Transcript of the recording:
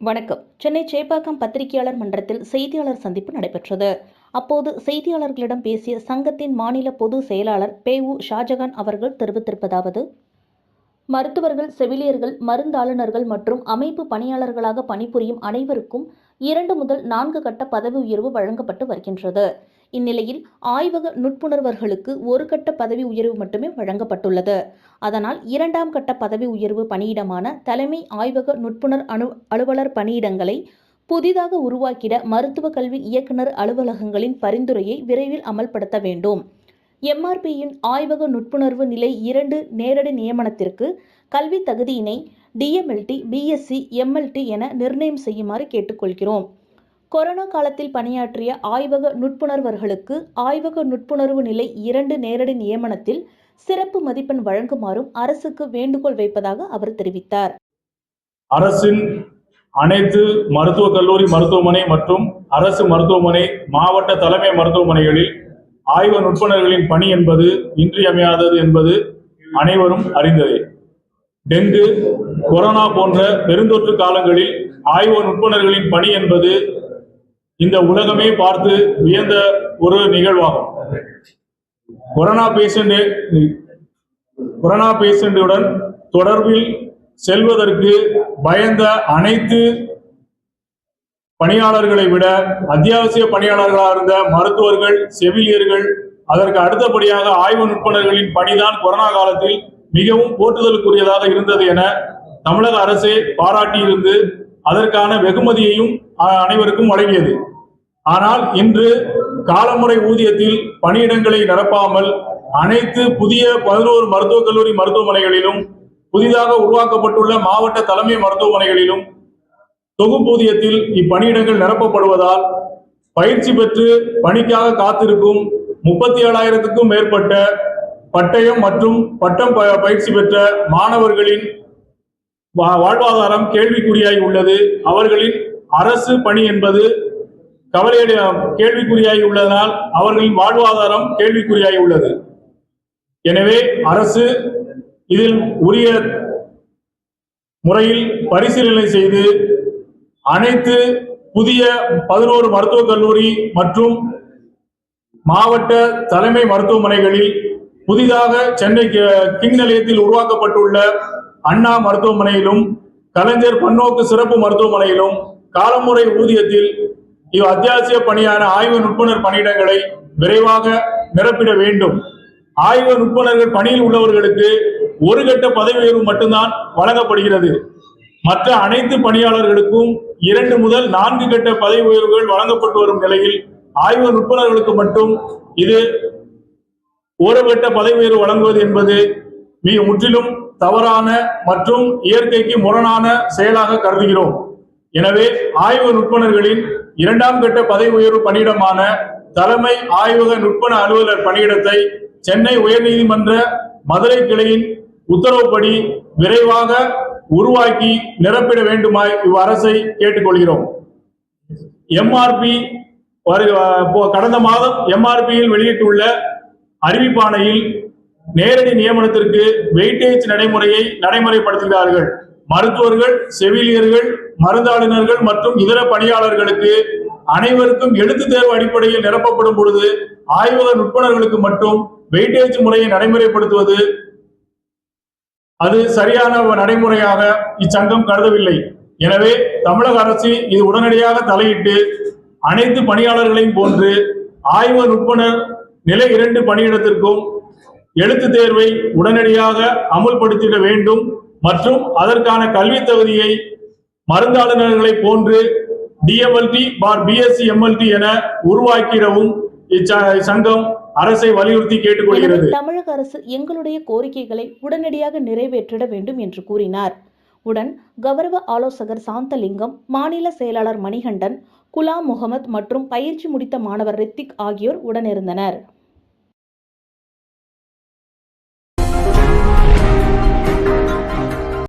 வணக்கம். சென்னை சேப்பாக்கம் பத்திரிகையாளர் மன்றத்தில் செய்தியாளர் சந்திப்பு நடைபெற்றது. அப்போது செய்தியாளர்களிடம் பேசிய சங்கத்தின் மாநில பொது செயலாளர் பே உ ஷாஜகான் அவர்கள் தெரிவித்திருப்பதாவது மருத்துவர்கள் செவிலியர்கள் மருந்தாளுநர்கள் மற்றும் அமைப்பு பணியாளர்களாக பணிபுரியும் அனைவருக்கும் இரண்டு முதல் நான்கு கட்ட பதவி உயர்வு வழங்கப்பட்டு வருகின்றது. இந்நிலையில் ஆய்வக நுட்புணர்வர்களுக்கு ஒரு கட்ட பதவி உயர்வு மட்டுமே வழங்கப்பட்டுள்ளது. அதனால் இரண்டாம் கட்ட பதவி உயர்வு பணியிடமான தலைமை ஆய்வக நுட்புணர் அனு அலுவலர் பணியிடங்களை புதிதாக உருவாக்கிட மருத்துவ கல்வி இயக்குனர் அலுவலகங்களின் பரிந்துரையை விரைவில் அமல்படுத்த வேண்டும். எம்ஆர்பியின் ஆய்வக நுட்புணர்வு நிலை இரண்டு நேரடி நியமனத்திற்கு கல்வி தகுதியினை டிஎம்எல்டி பிஎஸ்சி எம்எல்டி என நிர்ணயம் செய்யுமாறு கேட்டுக்கொள்கிறோம். கொரோனா காலத்தில் பணியாற்றிய ஆய்வக நுட்புணர்வர்களுக்கு ஆய்வக நுட்புணர்வு நிலை இரண்டு நேரடி நியமனத்தில் சிறப்பு மதிப்பெண் வழங்குமாறும் அரசுக்கு வேண்டுகோள் வைப்பதாக அவர் தெரிவித்தார். அரசின் அனைத்து மருத்துவக் கல்லூரி மருத்துவமனை மற்றும் அரசு மருத்துவமனை மாவட்ட தலைமை மருத்துவமனைகளில் ஆய்வ நுட்புணர்களின் பணி என்பது இன்றியமையாதது என்பது அனைவரும் அறிந்ததே. டெங்கு கொரோனா போன்ற பெருந்தொற்று காலங்களில் ஆய்வு நுட்புணர்களின் பணி என்பது இந்த உலகமே பார்த்து வியந்த ஒரு நிகழ்வாகும். கொரோனா பேஷண்ட் கொரோனா பேஷண்டுடன் தொடர்பில் செல்வதற்கு பயந்த அனைத்து பணியாளர்களை விட அத்தியாவசிய பணியாளர்களாக இருந்த மருத்துவர்கள் செவிலியர்கள் அதற்கு அடுத்தபடியாக ஆய்வு நுட்புணர்களின் பணிதான் கொரோனா காலத்தில் மிகவும் போற்றுதலுக்குரியதாக இருந்தது என தமிழக அரசே பாராட்டியிருந்து அதற்கான வெகுமதியையும் அ- அனைவருக்கும் வழங்கியது. ஆனால் இன்று காலமுறை ஊதியத்தில் பணியிடங்களை நிரப்பாமல் அனைத்து புதிய பதினோரு மருத்துவக் கல்லூரி மருத்துவமனைகளிலும் புதிதாக உருவாக்கப்பட்டுள்ள மாவட்ட தலைமை மருத்துவமனைகளிலும் தொகுப்பூதியத்தில் இப்பணியிடங்கள் நிரப்பப்படுவதால் பயிற்சி பெற்று பணிக்காக காத்திருக்கும் முப்பத்தி ஏழாயிரத்துக்கும் மேற்பட்ட பட்டயம் மற்றும் பட்டம் ப- பயிற்சி பெற்ற மாணவர்களின் வாழ்வாதாரம் கேள்விக்குறியாகி உள்ளது. அவர்களின் அரசு பணி என்பது கவலையுடைய கேள்விக்குறியாகி உள்ளதனால் அவர்களின் வாழ்வாதாரம் கேள்விக்குறியாகி உள்ளது. எனவே அரசு இதில் உரிய முறையில் பரிசீலனை செய்து அனைத்து புதிய பதினோரு மருத்துவக் கல்லூரி மற்றும் மாவட்ட தலைமை மருத்துவமனைகளில் புதிதாக சென்னை கி- கிங் நிலையத்தில் உருவாக்கப்பட்டுள்ள அண்ணா மருத்துவமனையிலும் கலைஞர் பன்னோக்கு சிறப்பு மருத்துவமனையிலும் காலமுறை ஊதியத்தில் இவ் அத்தியாவசிய பணியான ஆய்வு நுட்புணர் பணியிடங்களை விரைவாக நிரப்பிட வேண்டும். ஆய்வு நுட்புணர்கள் பணியில் உள்ளவர்களுக்கு ஒரு கட்ட பதவி உயர்வு மட்டும்தான் வழங்கப்படுகிறது. மற்ற அனைத்து பணியாளர்களுக்கும் இரண்டு முதல் நான்கு கட்ட பதவி உயர்வுகள் வழங்கப்பட்டு வரும் நிலையில் ஆய்வு நுட்புணர்களுக்கு மட்டும் இது ஒரு கட்ட பதவி உயர்வு வழங்குவது என்பது மிக முற்றிலும் தவறான மற்றும் இயற்கைக்கு முரணான செயலாக கருதுகிறோம். எனவே ஆய்வு நுட்பணர்களின் இரண்டாம் கட்ட பதவி உயர்வு பணியிடமான தலைமை ஆய்வக நுட்பண அலுவலர் பணியிடத்தை சென்னை உயர்நீதிமன்ற மதுரை கிளையின் உத்தரவுப்படி விரைவாக உருவாக்கி நிரப்பிட வேண்டுமாய் இவ்வரசை கேட்டுக்கொள்கிறோம். எம்ஆர்பி கடந்த மாதம் எம்ஆர்பியில் வெளியிட்டுள்ள அறிவிப்பாணையில் நேரடி நியமனத்திற்கு வெயிட்டேஜ் நடைமுறையை நடைமுறைப்படுத்துகிறார்கள். மருத்துவர்கள் செவிலியர்கள் மருந்தாளுநர்கள் மற்றும் இதர பணியாளர்களுக்கு அனைவருக்கும் எழுத்து தேர்வு அடிப்படையில் நிரப்பப்படும் பொழுது ஆய்வக நுட்பணர்களுக்கு மட்டும் வெயிட்டேஜ் முறையை நடைமுறைப்படுத்துவது அது சரியான நடைமுறையாக இச்சங்கம் கருதவில்லை. எனவே தமிழக அரசு இது உடனடியாக தலையிட்டு அனைத்து பணியாளர்களையும் போன்று ஆய்வக நுட்பனர் நிலை இரண்டு பணியிடத்திற்கும் எழுத்து தேர்வை உடனடியாக அமுல்படுத்திட வேண்டும் மற்றும் அதற்கான கல்வி தகுதியை மருந்தாளுநர்களை போன்று டிஎம்எல்டி பார் பிஎஸ்சி எம்எல்டி என உருவாக்கிடவும் இச்சங்கம் அரசை வலியுறுத்தி கேட்டுக்கொள்கிறது. தமிழக அரசு எங்களுடைய கோரிக்கைகளை உடனடியாக நிறைவேற்றிட வேண்டும் என்று கூறினார். உடன் கௌரவ ஆலோசகர் சாந்தலிங்கம் மாநில செயலாளர் மணிகண்டன் குலாம் முகமது மற்றும் பயிற்சி முடித்த மாணவர் ரித்திக் ஆகியோர் உடனிருந்தனர்.